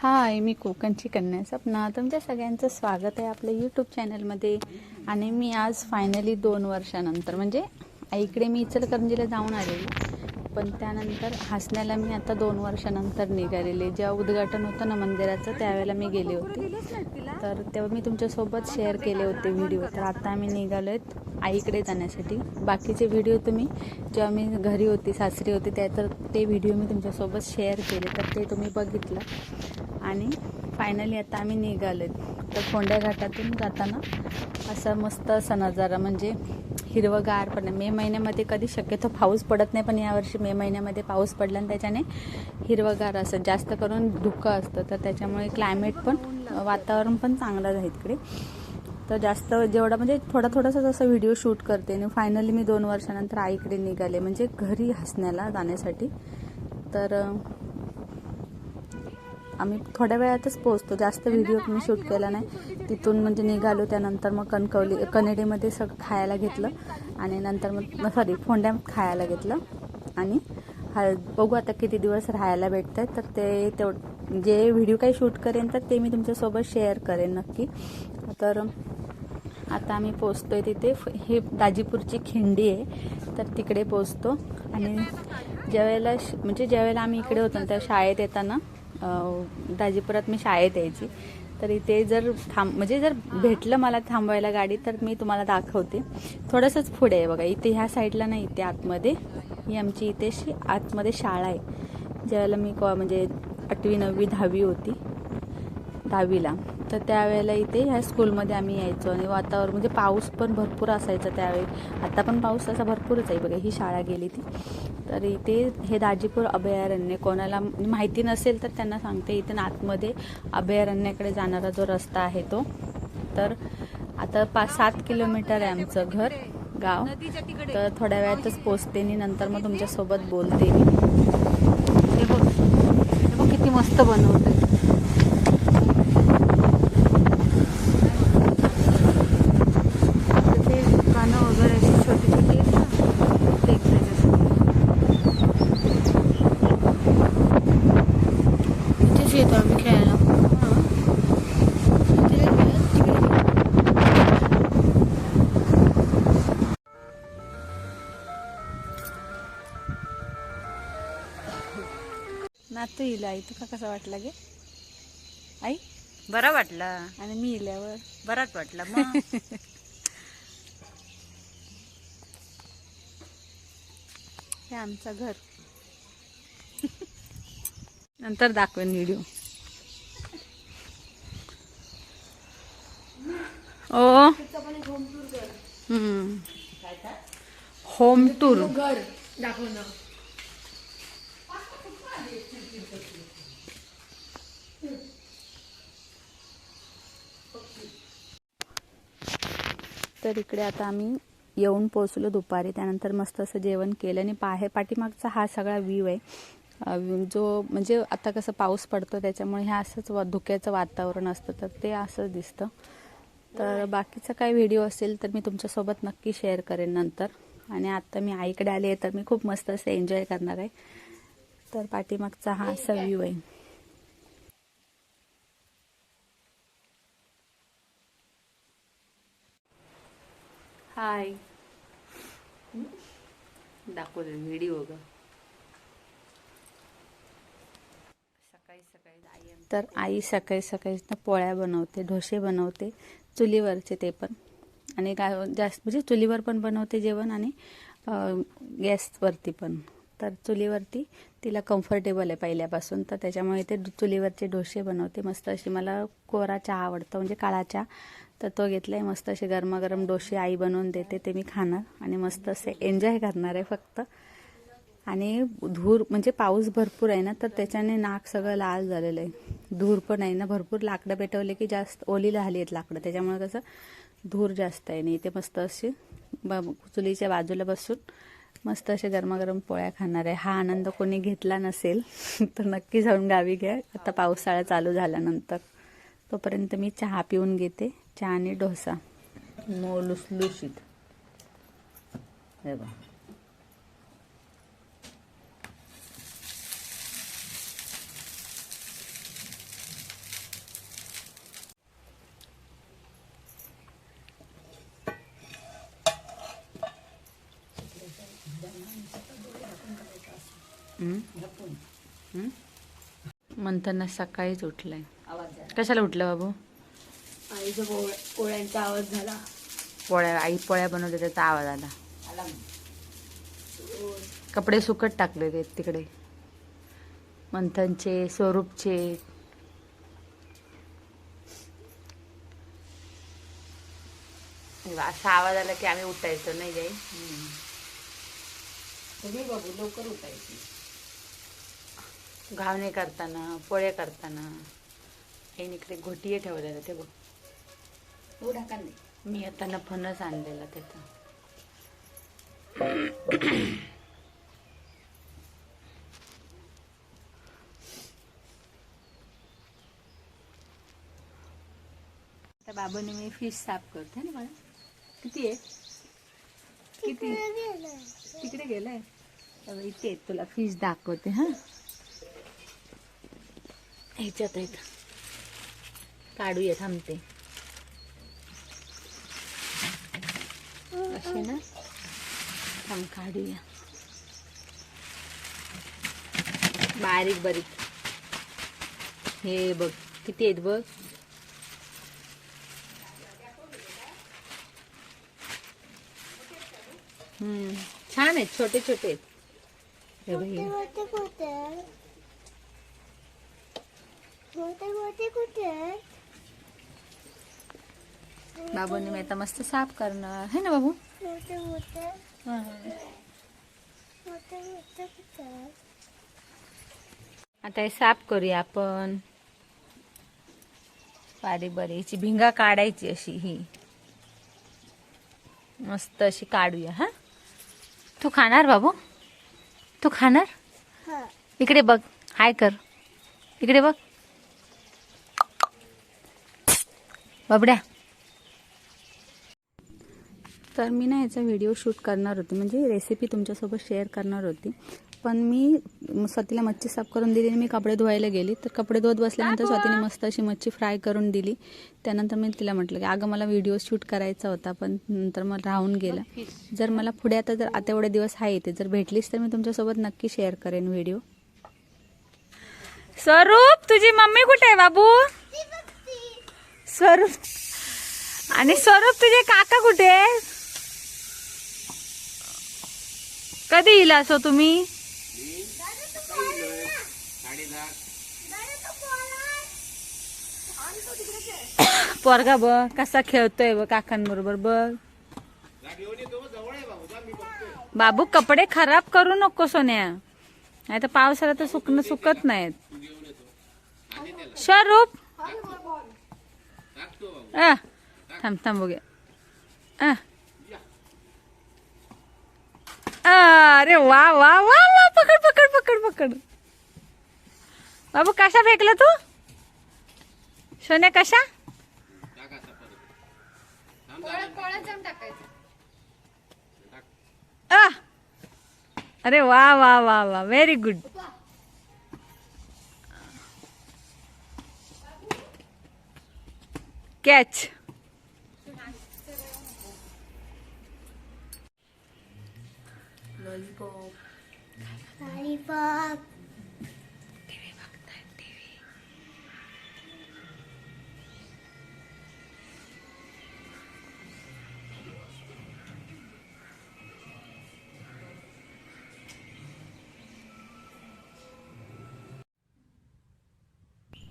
हाय मी कोकणची कन्या सपना. तुमच्या सगळ्यांचं स्वागत आहे आपल्या यूट्यूब चॅनलमध्ये आणि मी आज फायनली दोन वर्षानंतर म्हणजे आईकडे मी इचलकरंजीला जाऊन आलेली. पण त्यानंतर हसण्याला मी आता दोन वर्षानंतर निघालेले. जेव्हा उद्घाटन होतं ना मंदिराचं त्यावेळेला मी गेले होते. तर तेव्हा मी तुमच्यासोबत शेअर केले होते व्हिडिओ तर आता आम्ही निघालो आहेत आईकडे जाण्यासाठी. बाकीचे व्हिडिओ तुम्ही जेव्हा मी घरी होती सासरी होती त्या तर ते व्हिडिओ मी तुमच्यासोबत शेअर केले. तर ते तुम्ही बघितलं. आणि फायनली आता आम्ही निघालो तर फोंड्या घाटातून जाताना असा मस्त असा नजारा म्हणजे हिरवगार पण मे महिन्यामध्ये कधी शक्यतो पाऊस पडत नाही पण यावर्षी मे महिन्यामध्ये पाऊस पडला आणि त्याच्याने हिरवगार असं जास्त करून धुकं असतं. तर त्याच्यामुळे क्लायमेट पण वातावरण पण चांगलं आहे इकडे. तर जास्त जेवढा म्हणजे थोडा थोडासा जसं व्हिडिओ शूट करते आणि फायनली मी दोन वर्षानंतर आईकडे निघाले म्हणजे घरी हसण्याला जाण्यासाठी. तर आम्ही थोड्या वेळातच पोहोचतो. जास्त व्हिडिओ मी शूट केला नाही. तिथून म्हणजे निघालो त्यानंतर मग कणकवली कनेडीमध्ये सगळं खायला घेतलं आणि नंतर मग सॉरी फोंड्या खायला घेतलं आणि हा बघू आता किती दिवस राहायला भेटत आहेत तर ते तेव जे व्हिडिओ काही शूट करेन तर ते मी तुमच्यासोबत शेअर करेन नक्की. तर आता आम्ही पोचतोय तिथे. फ- हे दाजीपूरची खिंडी आहे. तर तिकडे पोचतो आणि ज्यावेळेला श- म्हणजे ज्यावेळेला आम्ही इकडे होतो ना त्या शाळेत येताना दाजीपुरात मी शाळेत यायची. तर इथे जर थांब म्हणजे जर भेटलं मला थांबवायला गाडी तर मी तुम्हाला दाखवते. थोडंसंच पुढे आहे बघा. इथे ह्या साईडला नाही इथे आतमध्ये. ही आमची इथे शी आतमध्ये शाळा आहे. ज्यावेळेला मी कॉ म्हणजे आठवी नववी दहावी होती दहावीला. तर त्यावेळेला इथे ह्या स्कूलमध्ये आम्ही यायचो. आणि वातावरण म्हणजे पाऊस पण भरपूर असायचा त्यावेळी. आता पण पाऊस असा भरपूरच आहे. बघा ही शाळा गेली ती. तर इथे हे दाजीपूर अभयारण्य कोणाला माहिती नसेल तर त्यांना सांगते इथे आतमध्ये अभयारण्याकडे जाणारा जो रस्ता आहे तो. तर आता पाच सात किलोमीटर आहे आमचं घर गाव. तर थोड्या वेळातच पोचते मी नंतर मग तुमच्यासोबत बोलते मी. बघ किती मस्त बनवते नातू येईल आई तुका कसा वाटला गे? आई? बरा वाटला. आणि मी इल्यावर? बराच वाटला मग. हे आमचं घर. नंतर दाखवेन व्हिडिओ ओ. हम्म. होम टूर घर दाखव ना. तर इकडे आता आम्ही येऊन पोचलो दुपारी. त्यानंतर मस्त असं जेवण केलं आणि पाहे पाठीमागचा हा सगळा व्ह्यू आहे. जो म्हणजे आता कसं पाऊस पडतो त्याच्यामुळे हे असंच वा धुक्याचं वातावरण असतं. तर ते असंच दिसतं. तर बाकीचा काय व्हिडिओ असेल तर मी तुमच्यासोबत नक्की शेअर करेन नंतर. आणि आत्ता मी आईकडे आले तर मी खूप मस्त असं एन्जॉय करणार आहे. तर पाठीमागचा हा असा व्ह्यू आहे. हाय दाखवले व्हिडिओ ग सकाळी सकाळी आई तर आई सकाळी सकाळी ना पोळ्या बनवते ढोसे बनवते चुलीवरचे ते पण. आणि गा जास्त म्हणजे चुलीवर पण बनवते जेवण आणि गॅसवरती पण. तर चुलीवरती तिला कम्फर्टेबल आहे पहिल्यापासून. तर त्याच्यामुळे ते चुलीवरचे डोसे बनवते. मस्त अशी मला कोरा चहा आवडतो म्हणजे काळा चहा. तर तो घेतला आहे मस्त असे गरमागरम डोसे आई बनवून देते ते मी खाणार. आणि मस्त असे एन्जॉय करणार आहे फक्त. आणि धूर म्हणजे पाऊस भरपूर आहे ना तर त्याच्याने नाक सगळं लाल झालेलं आहे. धूर पण आहे ना भरपूर. लाकडं पेटवले की जास्त ओली झाली आहेत लाकडं. त्याच्यामुळे कसं धूर जास्त आहे. नाही इथे मस्त अशी ब चुलीच्या बाजूला बसून मस्त असे गरमागरम पोळ्या खाणार आहे. हा आनंद कोणी घेतला नसेल तर नक्की जाऊन गावी घ्या. आता पावसाळा चालू झाल्यानंतर. तोपर्यंत मी चहा पिऊन घेते चहा आणि डोसा. मो लुसलुशीत. हे बघा. म्हणताना सकाळीच उठलाय. कशाला उठलं बाबू? आईचा पोळ्या पोळ्यांचा आवाज झाला. पोळ्या आई पोळ्या बनवते त्याचा आवाज आला. कपडे सुकट टाकले ते तिकडे. मंथनचे स्वरूपचे. असा आवाज आला की आम्ही उठायचो नाही जाई तुम्ही बघू लवकर उठायची. घावणे करताना पोळे करताना. हे इकडे घोटीये ठेवलेलं ते बघ. एवढा का नाही मी येताना फणस आणलेला त्याचा. त्या बाबाने मी फिश साफ करते ना मला किती आहे? किती? तिकडे गेलाय? इथे आहे, तुला फिश दाखवते हा? ह्याच्यात आहेत काढूया थांबते. असे ना? थांब काढूया. बारीक बारीक. हे बघ किती आहेत बघ? हम्म छान आहेत छोटे छोटे आहेत. हे बाबूने मी आता मस्त साफ करणार. है ना बाबू? आता हे साफ करूया आपण. बारीक बारीक हिची भिंगा काढायची अशी ही. मस्त अशी काढूया हा? तू खाणार बाबू? तू खाणार? इकडे बघ. हाय कर. इकडे बघ. बाबड्या. तर मी ना याचा व्हिडिओ शूट करणार होती. म्हणजे रेसिपी तुमच्यासोबत शेअर करणार होती. पण मी स्वतीला मच्छी साफ करून दिली आणि मी कपडे धुवायला गेली. तर कपडे धुवत बसल्यानंतर स्वतीने मस्त अशी मच्छी फ्राय करून दिली. त्यानंतर मी तिला म्हटलं की अगं मला व्हिडिओ शूट करायचा होता पण नंतर मग राहून गेला. जर मला पुढे आता जर आता एवढे दिवस आहे येते जर भेटलीस तर मी तुमच्यासोबत नक्की शेअर करेन व्हिडिओ स्वरूप तुझी मम्मी कुठे आहे बाबू? स्वरूप. आणि स्वरूप तुझे काका कुठे आहे कधी येईल असो तुम्ही? पोरगा बघ कसा खेळतोय बघ काकांबरोबर बघ. बाबू कपडे खराब करू नको सोन्या. नाही तर पावसाला तर सुकणं सुकत नाहीत. स्वरूप थांब थांब बघूया. अरे वा वा वा वा पकड पकड पकड पकड. बाबू कशा फेकला तू? सोन्या कशा? आ. अरे वा वा वा वा व्हेरी गुड कॅच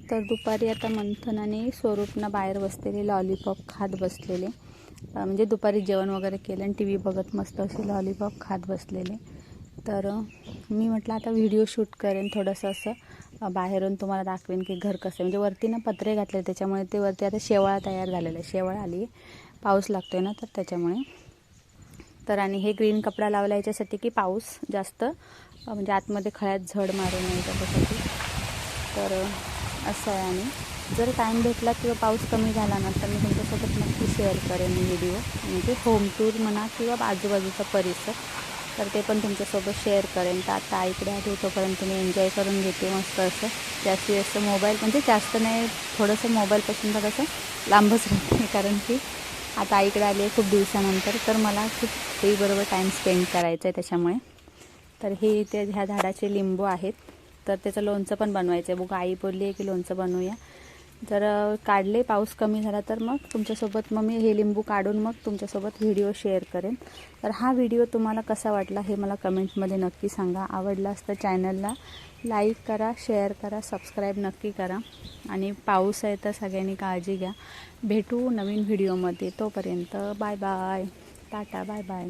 तर दुपारी आता मंथनाने स्वरूपना बाहेर बसलेले लॉलीपॉप खात बसलेले. म्हणजे दुपारी जेवण वगैरे केलं आणि टी व्ही बघत मस्त असे लॉलीपॉप खात बसलेले. तर मी म्हटलं आता व्हिडिओ शूट करेन थोडंसं असं. बाहेरून तुम्हाला दाखवेन की घर कसं आहे. म्हणजे वरती ना पत्रे घातले त्याच्यामुळे ते वरती आता शेवाळा तयार झालेला आहे. शेवाळ आली पाऊस लागतोय ना तर त्याच्यामुळे. तर आणि हे ग्रीन कपडा लावला याच्यासाठी की पाऊस जास्त म्हणजे आतमध्ये खळ्यात झड मारू नये त्याच्यासाठी. तर असं आहे आणि जर टाईम भेटला किंवा पाऊस कमी झाला ना तर मी तुमच्यासोबत नक्की शेअर करेन व्हिडिओ म्हणजे होम टूर म्हणा किंवा आजूबाजूचा परिसर तर ते पण तुमच्यासोबत शेअर करेन. तर आता आईकडे आधी तोपर्यंत मी एन्जॉय करून घेते मस्त असं. जास्तीत जास्त मोबाईल म्हणजे जास्त नाही थोडंसं मोबाईलपासून तर कसं लांबच राहते कारण की आता आईकडे आली आहे खूप दिवसानंतर तर मला खूप बरोबर टाईम स्पेंड करायचा आहे त्याच्यामुळे. तर हे ते ह्या झाडाचे लिंबू आहेत तर त्याचं लोणचं पण बनवायचं आहे बघा आई बोलली आहे की लोणचं बनवूया. जर काढले पाऊस कमी झाला तर मग तुमच्यासोबत मग मी हे लिंबू काढून मग तुमच्यासोबत व्हिडिओ शेअर करेन. तर हा व्हिडिओ तुम्हाला कसा वाटला हे मला कमेंटमध्ये नक्की सांगा. आवडला असतं चॅनलला लाईक करा शेअर करा सबस्क्राईब नक्की करा आणि पाऊस आहे तर सगळ्यांनी काळजी घ्या. भेटू नवीन व्हिडिओमध्ये. तोपर्यंत bye bye. Tata bye bye.